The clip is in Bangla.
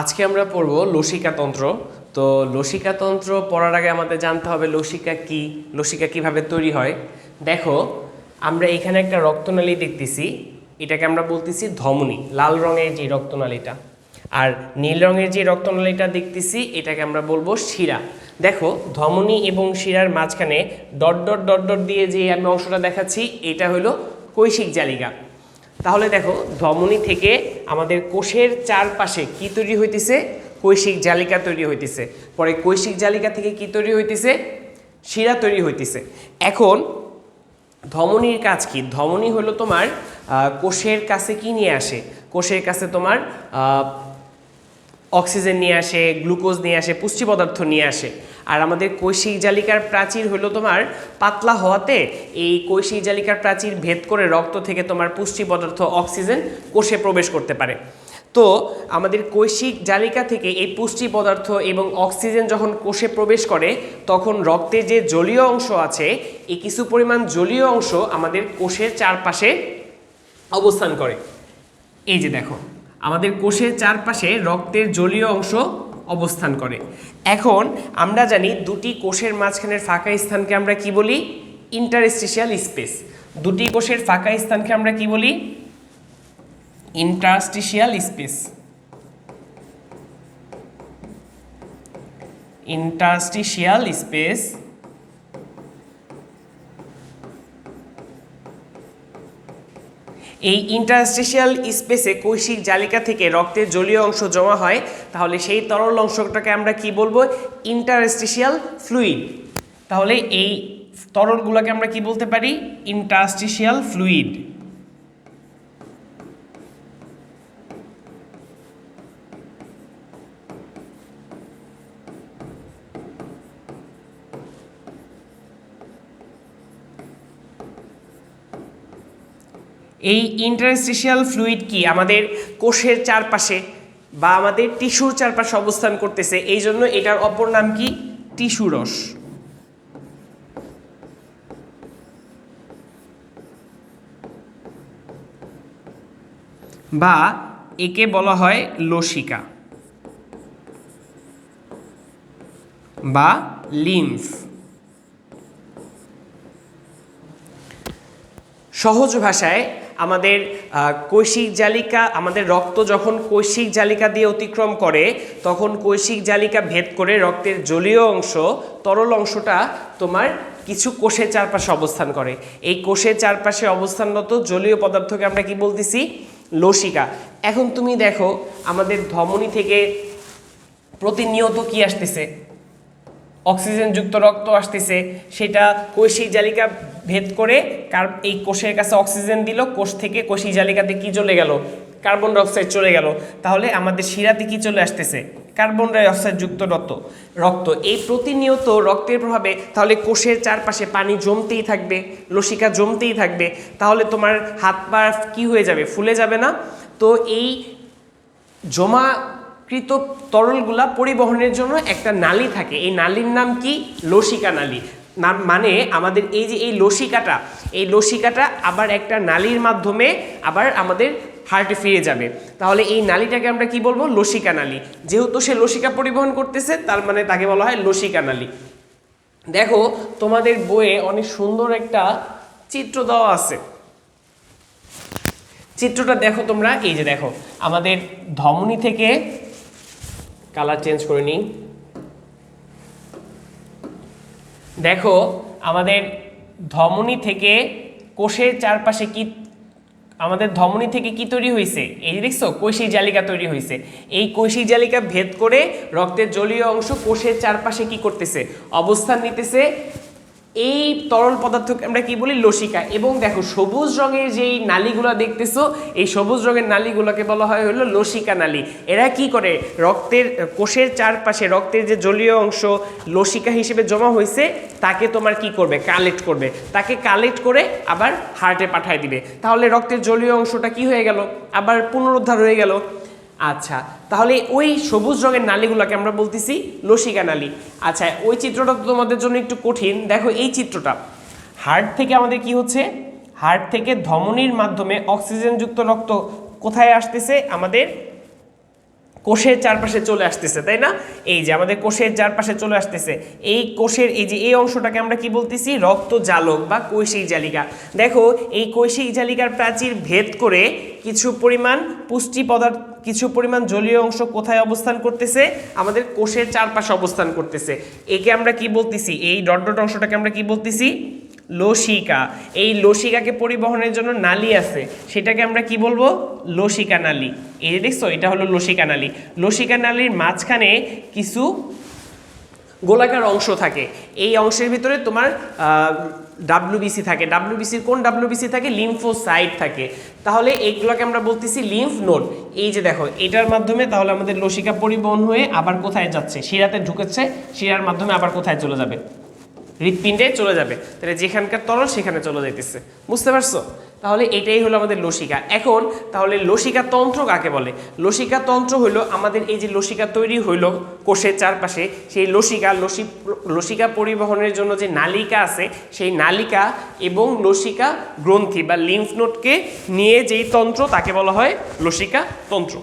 আজকে আমরা পড়ব লসিকাতন্ত্র। তো লসিকাতন্ত্র পড়ার আগে আমাদের জানতে হবে লসিকা কি, লসিকা কীভাবে তৈরি হয়। দেখো, আমরা এখানে একটা রক্তনালী দেখতেছি, এটাকে আমরা বলতেছি ধমনী, লাল রঙের যে রক্তনালীটা। আর নীল রঙের যে রক্তনালীটা দেখতেছি, এটাকে আমরা বলব শিরা। দেখো, ধমনী এবং শিরার মাঝখানে ডট ডট ডট ডট দিয়ে যে আমি অংশটা দেখাচ্ছি, এটা হলো কৈশিক জালিকা তাহলে দেখো, ধমনী থেকে আমাদের কোষের চারপাশে কি তৈরি হইতেছে? কৈশিক জালিকা তৈরি হইতেছে। পরে কৈশিক জালিকা থেকে কি তৈরি হইতেছে? শিরা তৈরি হইতেছে। এখন ধমনীর কাজ কি? ধমনী হলো তোমার কোষের কাছে কি নিয়ে আসে? কোষের কাছে তোমার অক্সিজেন নিয়ে আসে, গ্লুকোজ নিয়ে আসে, পুষ্টি পদার্থ নিয়ে আসে। আর আমাদের কৈশিক জালিকার প্রাচীর হলো তোমার পাতলা হওয়াতে এই কৈশিক জালিকার প্রাচীর ভেদ করে রক্ত থেকে তোমার পুষ্টি পদার্থ, অক্সিজেন কোষে প্রবেশ করতে পারে। তো আমাদের কৈশিক জালিকা থেকে এই পুষ্টি পদার্থ এবং অক্সিজেন যখন কোষে প্রবেশ করে, তখন রক্তে যে জলীয় অংশ আছে, এই কিছু পরিমাণ জলীয় অংশ আমাদের কোষের চারপাশে অবস্থান করে। এই যে দেখো। আমাদের কোষের চারপাশে রক্তের জলীয় অংশ অবস্থান করে। এখন আমরা জানি দুটি কোষের মাঝখানের ফাঁকা স্থানকে আমরা কি বলি? ইন্টারস্টিশিয়াল স্পেস দুটি কোষের ফাঁকা স্থানকে আমরা কি বলি? ইন্টারস্টিশিয়াল স্পেস ইন্টারস্টিশিয়াল স্পেস এই ইন্টারস্টেশিয়াল স্পেসে কৈশিক জালিকা থেকে রক্তের জলীয় অংশ জমা হয়, তাহলে সেই তরল অংশটাকে আমরা কি বলব? ইন্টারস্টেশিয়াল ফ্লুইড তাহলে এই তরলগুলোকে আমরা কি বলতে পারি? ইন্টারস্টেশিয়াল ফ্লুইড এই ইন্টারস্টিশিয়াল ফ্লুইড কি? আমাদের কোষের চারপাশে বা আমাদের টিস্যুর চারপাশে অবস্থান করতেছে। এই জন্য এটার অপর নাম কি? টিস্যু রস। বা একে বলা হয় লসিকা। বা লিম্ফ সহজ ভাষায় আমাদের কৈশিক জালিকা, আমাদের রক্ত যখন কৈশিক জালিকা দিয়ে অতিক্রম করে, তখন কৈশিক জালিকা ভেদ করে রক্তের জলীয় অংশ, তরল অংশটা তোমার কিছু কোষের চারপাশে অবস্থান করে। এই কোষের চারপাশে অবস্থানরত জলীয় পদার্থকে আমরা কি বলতেছি? লসিকা। এখন তুমি দেখো, আমাদের ধমনী থেকে প্রতিনিয়ত কি আসতেছে? অক্সিজেনযুক্ত রক্ত আসতেছে, সেটা কৈশিক জালিকা ভেদ করে কার এই কোষের কাছে অক্সিজেন দিল, কোষ থেকে কোষিক জালিকাতে কি চলে গেল? কার্বন ডাইঅক্সাইড চলে গেল। তাহলে আমাদের শিরাতে কি চলে আসতেছে? কার্বন ডাইঅক্সাইড যুক্ত রক্ত। রক্ত, এই প্রতিনিয়ত রক্তের প্রভাবে তাহলে কোষের চারপাশে পানি জমতেই থাকবে, লসিকা জমতেই থাকবে। তাহলে তোমার হাত পা কি হয়ে যাবে? ফুলে যাবে না। তো এই জমাকৃত তরলগুলা পরিবহনের জন্য একটা নালী থাকে। এই নালীর নাম কি? লসিকা নালী। মানে আমাদের এই যে এই লসিকাটা এই লসিকাটা আবার একটা নালীর মাধ্যমে আবার আমাদের হার্টে ফিরে যাবে। তাহলে এই নালীটাকে আমরা কি বলব? লসিকা নালী। যেহেতু সে লসিকা পরিবহন করতেছে, তার মানে তাকে বলা হয় লসিকা নালী। দেখো, তোমাদের বইয়ে অনেক সুন্দর একটা চিত্র দেওয়া আছে। চিত্রটা দেখো তোমরা। এই যে দেখো, আমাদের ধমনী থেকে কালার চেঞ্জ করে নিই। দেখো, আমাদের ধমনী থেকে কোষের চারপাশে কি আমাদের ধমনী থেকে কি তৈরি হয়েছে? এই দেখছ কৈশিক জালিকা তৈরি হয়েছে। এই কৈশিক জালিকা ভেদ করে রক্তের জলীয় অংশ কোষের চারপাশে কি করতেছে? অবস্থান নিতেছে এই তরল পদার্থকে আমরা কি বলি? লসিকা। এবং দেখো, সবুজ রঙের যেই নালীগুলো দেখতেছো, এই সবুজ রঙের নালীগুলোকে বলা হয় হলো লসিকা নালী। এরা কি করে? রক্তের, কোষের চারপাশে রক্তের যে জলীয় অংশ লসিকা হিসেবে জমা হয়েছে তাকে তোমার কি করবে? কালেক্ট করবে। তাকে কালেক্ট করে আবার হার্টে পাঠায় দিবে। তাহলে রক্তের জলীয় অংশটা কি হয়ে গেল? আবার পুনরুদ্ধার হয়ে গেল। আচ্ছা তাহলে ওই সবুজ রঙের নালীগুলোকে আমরা বলতেছি লসিকা নালী। আচ্ছা ওই চিত্রটা তো তোমাদের জন্য একটু কঠিন। দেখো এই চিত্রটা। হার্ট থেকে আমাদের কি হচ্ছে? হার্ট থেকে ধমনির মাধ্যমে অক্সিজেনযুক্ত রক্ত কোথায় আসতেছে? আমাদের কোষের চারপাশে চলে আসতেছে, তাই না? এই যে আমাদের কোষের চারপাশে চলে আসতেছে, এই কোষের এই যে এই অংশটাকে আমরা কি বলতেছি? রক্ত জালক বা কৈশিক জালিকা। দেখো, এই কৈশিক জালিকার প্রাচীর ভেদ করে কিছু পরিমাণ পুষ্টি পদার্থ, কিছু পরিমাণ জলীয় অংশ কোথায় অবস্থান করতেছে? আমাদের কোষের চারপাশে অবস্থান করতেছে। একে আমরা কি বলতেছি? এই ডট ডট অংশটাকে আমরা কি বলতেছি? লসিকা। এই লসিকাকে পরিবহনের জন্য নালী আছে। সেটাকে আমরা কি বলব? লসিকা নালী। এই যে দেখছ, এটা হলো লসিকা নালী। লসিকা নালীর মাঝখানে কিছু গোলাকার অংশ থাকে। এই অংশের ভিতরে তোমার ডাব্লিউবিসি থাকে। ডাব্লিউবিসির কোন ডাব্লিউবিসি থাকে? লিম্ফোসাইট থাকে। তাহলে এইগুলোকে আমরা বলতেছি লিম্ফ নোড এই যে দেখো, এটার মাধ্যমে তাহলে আমাদের লসিকা পরিবহন হয়ে আবার কোথায় যাচ্ছে? শিরাতে ঢুকেছে, শিরার মাধ্যমে আবার কোথায় চলে যাবে? হৃৎপিণ্ডে চলে যাবে। তাহলে যেখানকার তরল সেখানে চলে যাইতেছে। বুঝতে পারছ? তাহলে এটাই হলো আমাদের লসিকা। এখন তাহলে লসিকা তন্ত্র কাকে বলে? লসিকা তন্ত্র হলো আমাদের এই যে লসিকা তৈরি হইল কোষের চারপাশে, সেই লসিকা লসি লসিকা পরিবহনের জন্য যে নালিকা আছে, সেই নালিকা এবং লসিকা গ্রন্থি বা লিম্ফ নোটকে নিয়ে যেই তন্ত্র তাকে বলা হয় লসিকা তন্ত্র।